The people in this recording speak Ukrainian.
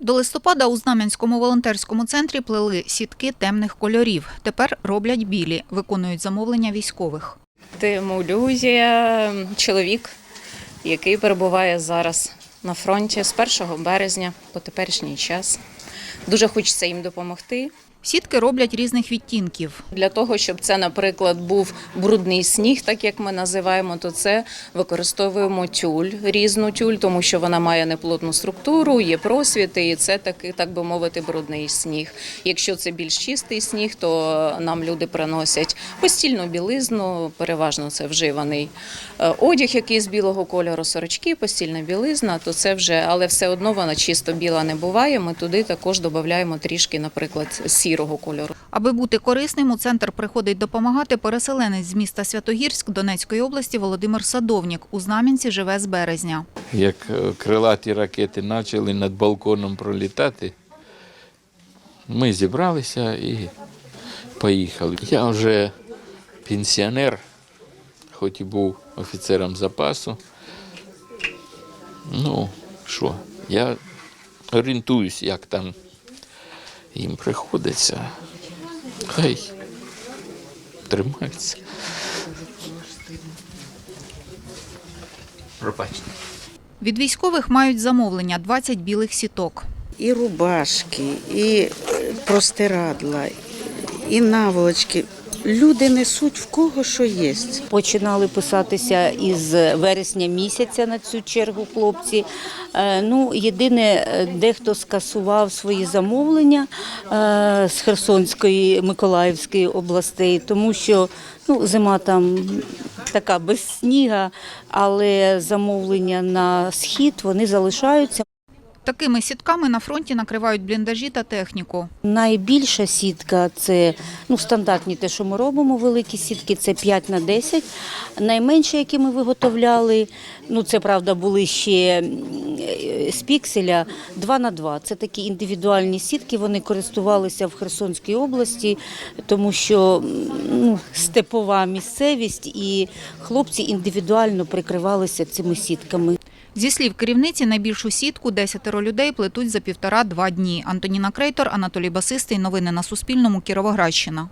До листопада у Знам'янському волонтерському центрі плели сітки темних кольорів. Тепер роблять білі, виконують замовлення військових. Тиму Люзія, чоловік, який перебуває зараз на фронті з 1 березня по теперішній час. Дуже хочеться їм допомогти. Сітки роблять різних відтінків. Для того, щоб це, наприклад, був брудний сніг, так як ми називаємо, то це використовуємо тюль, різну тюль, тому що вона має неплотну структуру, є просвіти, і це такий, так би мовити, брудний сніг. Якщо це більш чистий сніг, то нам люди приносять постільну білизну, переважно це вживаний е, одяг, який з білого кольору, сорочки, постільна білизна, то це вже, але все одно вона чисто біла не буває. Ми туди також додаємо трішки, наприклад, сірого кольору. Аби бути корисним, у центр приходить допомагати переселенець з міста Святогірськ Донецької області Володимир Садовнік. У Знам'янці живе з березня. Як е, крилаті ракети почали над балконом пролітати, ми зібралися і поїхали. Я вже пенсіонер, хоч і був офіцером запасу. Ну, що, я орієнтуюсь, як там їм приходиться. Хай тримаються. Пробачте. Від військових мають замовлення 20 білих сіток. і рубашки, і простирадла, і наволочки. Люди несуть в кого що є. Починали писатися із вересня місяця на цю чергу хлопці. Е, Ну, єдине, е, дехто скасував свої замовлення е, з Херсонської, Миколаївської областей, тому що ну, зима там така без сніга, але замовлення на схід вони залишаються. Такими сітками на фронті накривають бліндажі та техніку. Найбільша сітка це ну, стандартні те, що ми робимо, великі сітки, це 5 на 10. Найменші, які ми виготовляли, ну це правда були ще з пікселя 2 на 2. Це такі індивідуальні сітки, вони користувалися в Херсонській області, тому що ну, степова місцевість і хлопці індивідуально прикривалися цими сітками. Зі слів керівниці, найбільшу сітку десятеро людей плетуть за півтора-два дні. Антоніна Крейтор, Анатолій Басистий. Новини на Суспільному. Кіровоградщина.